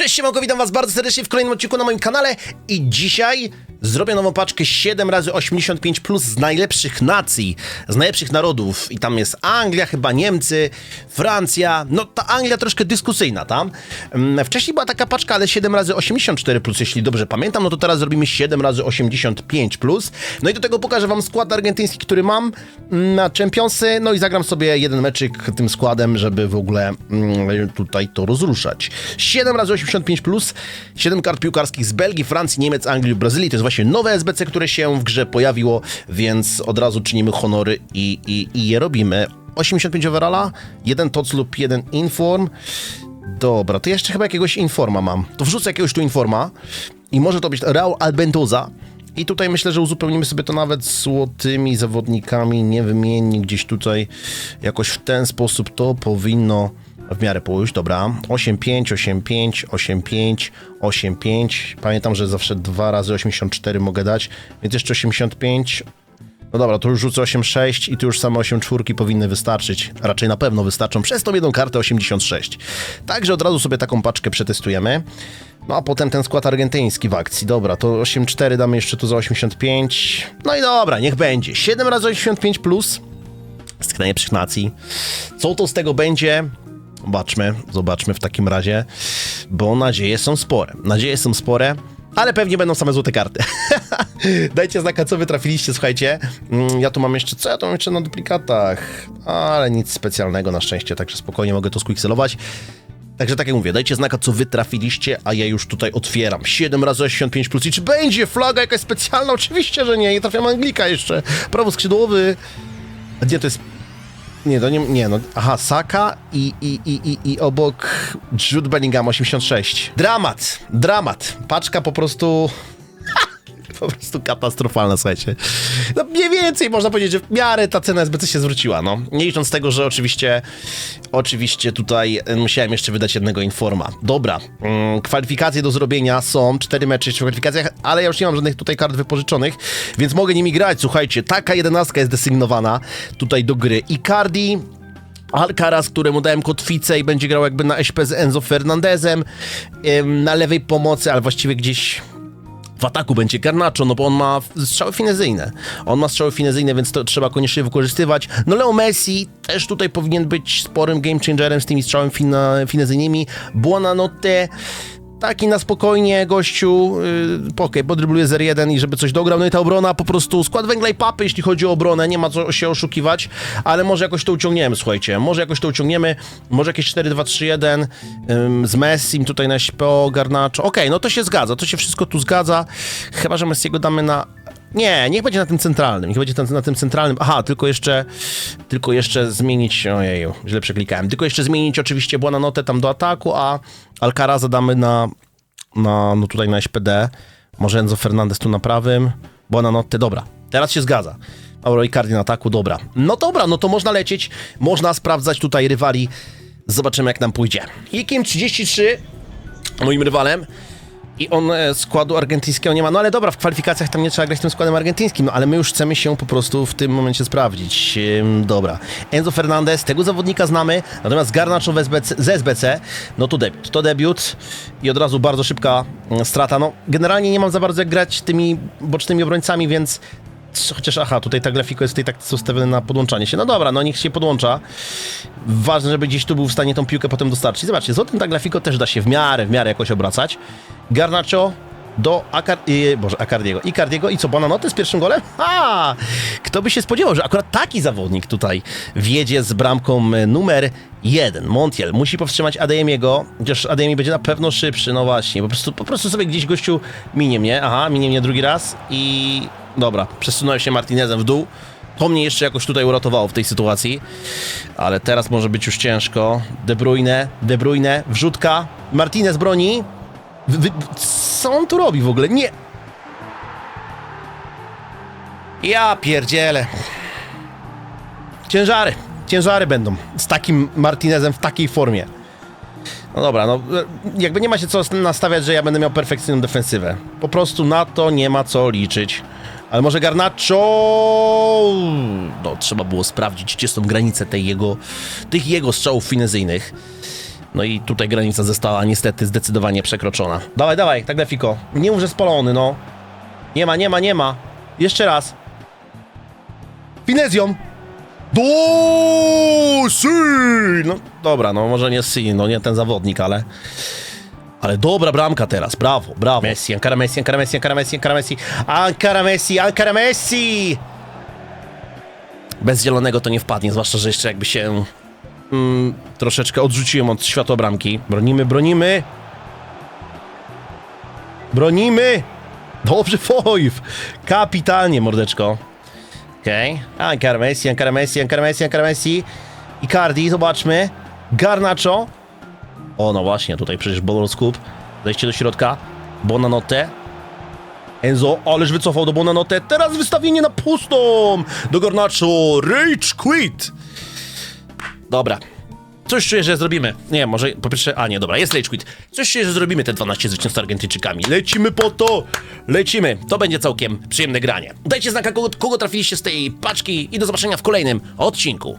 Cześć, siemanko, witam was bardzo serdecznie w kolejnym odcinku na moim kanale i dzisiaj zrobię nową paczkę 7 razy 85 plus z najlepszych nacji, z najlepszych narodów i tam jest Anglia, chyba Niemcy, Francja, no ta Anglia troszkę dyskusyjna tam. Mm, Wcześniej była taka paczka, ale 7 razy 84 plus, jeśli dobrze pamiętam, no to teraz zrobimy 7 razy 85 plus. No i do tego pokażę wam skład argentyński, który mam mm, na Championsy, no i zagram sobie jeden meczyk tym składem, żeby w ogóle mm, tutaj to rozruszać. 7 razy 85 plus, 7 kart piłkarskich z Belgii, Francji, Niemiec, Anglii, Brazylii. To jest właśnie nowe SBC, które się w grze pojawiło, więc od razu czynimy honory i, i, i je robimy. 85 overalla, jeden TOC lub jeden inform. Dobra, to jeszcze chyba jakiegoś informa mam. To wrzucę jakiegoś tu informa i może to być Raul Albentoza. I tutaj myślę, że uzupełnimy sobie to nawet złotymi zawodnikami, nie wymienni gdzieś tutaj jakoś w ten sposób to powinno w miarę pójść, dobra. 8-5, 8-5, 8-5, 8-5. Pamiętam, że zawsze dwa razy 84 mogę dać, więc jeszcze 85. No dobra, to już rzucę 8-6 i tu już same 8 czwórki powinny wystarczyć. Raczej na pewno wystarczą przez tą jedną kartę 86. Także od razu sobie taką paczkę przetestujemy. No a potem ten skład argentyński w akcji. Dobra, to 8-4 damy jeszcze tu za 85. No i dobra, niech będzie. 7 razy 85 plus z tych najlepszych nacji. Co to z tego będzie? Zobaczmy, zobaczmy w takim razie, bo nadzieje są spore. Nadzieje są spore, ale pewnie będą same złote karty. Dajcie znaka, co wy trafiliście, słuchajcie. Mm, Ja tu mam jeszcze, co ja tu mam jeszcze na duplikatach? Ale nic specjalnego na szczęście, także spokojnie mogę to squixelować. Także tak jak mówię, dajcie znaka, co wy trafiliście, a ja już tutaj otwieram. 7 razy 85 plus. I czy będzie flaga jakaś specjalna? Oczywiście, że nie. Nie trafiam Anglika jeszcze. Prawo skrzydłowy. A gdzie to jest nie, to nie, nie no, aha, Saka i, i, i, i, i obok Jude Bellingham 86. Dramat, dramat. Paczka po prostu... po prostu katastrofalna, słuchajcie. No mniej więcej można powiedzieć, że w miarę ta cena SBC się zwróciła, no. Nie licząc tego, że oczywiście, oczywiście tutaj musiałem jeszcze wydać jednego informa. Dobra, mm, kwalifikacje do zrobienia są, cztery mecze jeszcze w kwalifikacjach, ale ja już nie mam żadnych tutaj kart wypożyczonych, więc mogę nimi grać, słuchajcie. Taka jedenastka jest desygnowana tutaj do gry. Icardi, Alcaraz, któremu dałem kotwicę i będzie grał jakby na SP z Enzo Fernandezem, na lewej pomocy, ale właściwie gdzieś w ataku będzie Garnacho, no bo on ma strzały finezyjne. On ma strzały finezyjne, więc to trzeba koniecznie wykorzystywać. No Leo Messi też tutaj powinien być sporym game changerem z tymi strzałami fina, finezyjnymi. Buonanotte taki na spokojnie gościu, yy, okej, podrybluje 0-1 i żeby coś dograł, no i ta obrona po prostu skład węgla i papy, jeśli chodzi o obronę, nie ma co się oszukiwać, ale może jakoś to uciągniemy, słuchajcie, może jakoś to uciągniemy, może jakieś 4-2-3-1 ym, z Messim tutaj na SPO, Garnaczo, okej, no to się zgadza, to się wszystko tu zgadza, chyba, że Messiego damy na nie, niech będzie na tym centralnym, niech będzie na, tym centralnym. Aha, tylko jeszcze, tylko jeszcze zmienić, ojeju, źle przeklikałem. Tylko jeszcze zmienić oczywiście Buonanotte tam do ataku, a Alcaraza damy na, na, no tutaj na SPD. Może Enzo Fernandez tu na prawym. Buonanotte, dobra, teraz się zgadza. Mauro Icardi na ataku, dobra. No dobra, no to można lecieć, można sprawdzać tutaj rywali. Zobaczymy jak nam pójdzie. Ikim 33, moim rywalem. I on e, składu argentyńskiego nie ma. No ale dobra, w kwalifikacjach tam nie trzeba grać tym składem argentyńskim, no ale my już chcemy się po prostu w tym momencie sprawdzić. Dobra. Enzo Fernandez, tego zawodnika znamy, natomiast SBC, z SBC, no to debiut. To debiut i od razu bardzo szybka mm, strata. No generalnie nie mam za bardzo jak grać tymi bocznymi obrońcami, więc Chociaż, aha, tutaj ta grafika jest tej taktyce ustawiona na podłączanie się. No dobra, no niech się podłącza. Ważne, żeby gdzieś tu był w stanie tą piłkę potem dostarczyć. Zobaczcie, złotym ta grafiko też da się w miarę, w miarę jakoś obracać. Garnacho do Akar... Yy, Boże, Acardiego. Icardiego i co, Bonanote z pierwszym golem? Ha! Kto by się spodziewał, że akurat taki zawodnik tutaj wjedzie z bramką e, numer jeden. Montiel musi powstrzymać Adeyemiego, chociaż Adeyemi będzie na pewno szybszy, no właśnie. Po prostu, po prostu sobie gdzieś gościu minie mnie. Aha, minie mnie drugi raz i... Dobra, przesunąłem się Martinezem w dół. To mnie jeszcze jakoś tutaj uratowało w tej sytuacji. Ale teraz może być już ciężko. De Bruyne, De Bruyne, wrzutka. Martinez broni. Wy, co on tu robi w ogóle? Nie. Ja pierdzielę. Ciężary. Ciężary będą. Z takim Martinezem w takiej formie. No dobra, no jakby nie ma się co nastawiać, że ja będę miał perfekcyjną defensywę. Po prostu na to nie ma co liczyć. Ale może Garnacho... No, trzeba było sprawdzić, gdzie są granice tej jego, tych jego strzałów finezyjnych. No i tutaj granica została niestety zdecydowanie przekroczona. Dawaj, dawaj, tak Fiko. Nie mów, że spalony, no. Nie ma, nie ma, nie ma. Jeszcze raz. Finezją. Do si! No dobra, no może nie si, no nie ten zawodnik, ale... Ale dobra bramka teraz, brawo, brawo. Messi, Ankara Messi, Ankara Messi, Ankara Messi, Ankara Messi, Ankara Messi, Ankara Messi! Bez zielonego to nie wpadnie, zwłaszcza, że jeszcze jakby się mm, troszeczkę odrzuciłem od światła bramki. Bronimy, bronimy. Bronimy! Dobrze, Foyf! Kapitalnie, mordeczko. Okej. Okay. Ankara Messi, Ankara Messi, Ankara Messi, Messi. Icardi, zobaczmy. Garnacho. O, no właśnie, tutaj przecież Scoop. Zejście do środka. Bonanote. Enzo, ależ wycofał do Bonanote. Teraz wystawienie na pustą. Do Garnacho. Rage quit. Dobra. Coś czuję, że zrobimy. Nie, może po pierwsze... A nie, dobra, jest Rage Quit. Coś czuję, że zrobimy te 12 zwycięstw z Argentyńczykami. Lecimy po to! Lecimy. To będzie całkiem przyjemne granie. Dajcie znaka, kogo, kogo trafiliście z tej paczki i do zobaczenia w kolejnym odcinku.